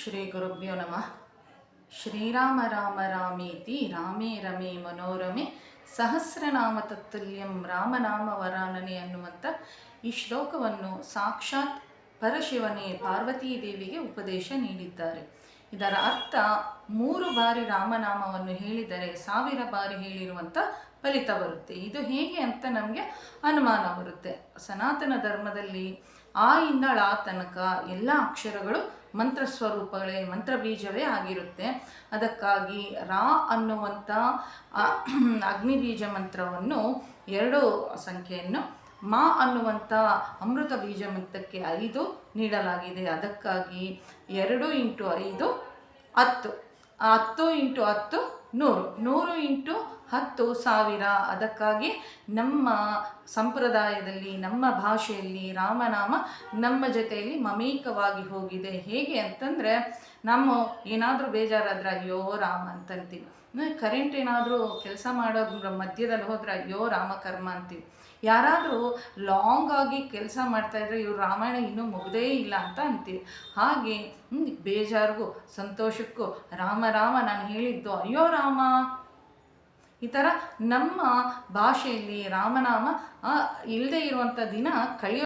ಶ್ರೀ ಗುರುಭ್ಯೋ ನಮಃ ಶ್ರೀರಾಮ ರಾಮ ರಾಮೇತಿ ರಾಮೇ ರಮೇ ಮನೋರಮೆ ಸಹಸ್ರನಾಮ ತತ್ತುಲ್ಯಂ ರಾಮನಾಮ ವರಾನನೆ ಅನ್ನುವಂಥ ಈ ಶ್ಲೋಕವನ್ನು ಸಾಕ್ಷಾತ್ ಪರಶಿವನೇ ಪಾರ್ವತೀ ದೇವಿಗೆ ಉಪದೇಶ ನೀಡಿದ್ದಾರೆ. ಇದರ ಅರ್ಥ, ಮೂರು ಬಾರಿ ರಾಮನಾಮವನ್ನು ಹೇಳಿದರೆ ಸಾವಿರ ಬಾರಿ ಹೇಳಿರುವಂಥ ಫಲಿತ ಬರುತ್ತೆ. ಇದು ಹೇಗೆ ಅಂತ ನಮಗೆ ಅನುಮಾನ ಬರುತ್ತೆ. ಸನಾತನ ಧರ್ಮದಲ್ಲಿ ಆ ಇಂದಳ ತನಕ ಎಲ್ಲ ಅಕ್ಷರಗಳು ಮಂತ್ರ ಸ್ವರೂಪಗಳೇ, ಮಂತ್ರ ಬೀಜವೇ ಆಗಿರುತ್ತೆ. ಅದಕ್ಕಾಗಿ ರಾ ಅನ್ನುವಂಥ ಅಗ್ನಿ ಬೀಜ ಮಂತ್ರವನ್ನು ಎರಡು ಸಂಖ್ಯೆಯನ್ನು ಮಾ ಅನ್ನುವಂಥ ಅಮೃತ ಬೀಜ ಮಂತ್ರಕ್ಕೆ ಐದು ನೀಡಲಾಗಿದೆ. ಅದಕ್ಕಾಗಿ ಎರಡು ಇಂಟು ಐದು ಹತ್ತು. ಹತ್ತು ಇಂಟು ಹತ್ತು ನೂರು. ನೂರು ಇಂಟು ಹತ್ತು ಸಾವಿರ. ಅದಕ್ಕಾಗಿ ನಮ್ಮ ಸಂಪ್ರದಾಯದಲ್ಲಿ, ನಮ್ಮ ಭಾಷೆಯಲ್ಲಿ ರಾಮನಾಮ ನಮ್ಮ ಜೊತೆಯಲ್ಲಿ ಮಮೇಕವಾಗಿ ಹೋಗಿದೆ. ಹೇಗೆ ಅಂತಂದರೆ, ನಮ್ಮ ಏನಾದರೂ ಬೇಜಾರಾದ್ರೆ ಅಯ್ಯೋ ರಾಮ ಅಂತಂತೀವಿ. ಕರೆಂಟ್ ಏನಾದರೂ ಕೆಲಸ ಮಾಡೋದ್ರ ಮಧ್ಯದಲ್ಲಿ ಹೋದ್ರೆ ಅಯ್ಯೋ ರಾಮಕರ್ಮ ಅಂತೀವಿ. ಯಾರಾದರೂ ಲಾಂಗ್ ಆಗಿ ಕೆಲಸ ಮಾಡ್ತಾ ಇದ್ರೆ ಇವ್ರು ರಾಮಾಯಣ ಇನ್ನೂ ಮುಗ್ದೇ ಇಲ್ಲ ಅಂತ ಅಂತೀವಿ. ಹಾಗೆ ಬೇಜಾರಿಗೂ, ಸಂತೋಷಕ್ಕೂ ರಾಮ ರಾಮ ನಾನು ಹೇಳಿದ್ದು ಅಯ್ಯೋ ರಾಮ ಈ ಥರ ನಮ್ಮ ಭಾಷೆಯಲ್ಲಿ ರಾಮನಾಮ ಇಲ್ಲದೆ ಇರುವಂಥ ದಿನ ಕಳೆಯೋ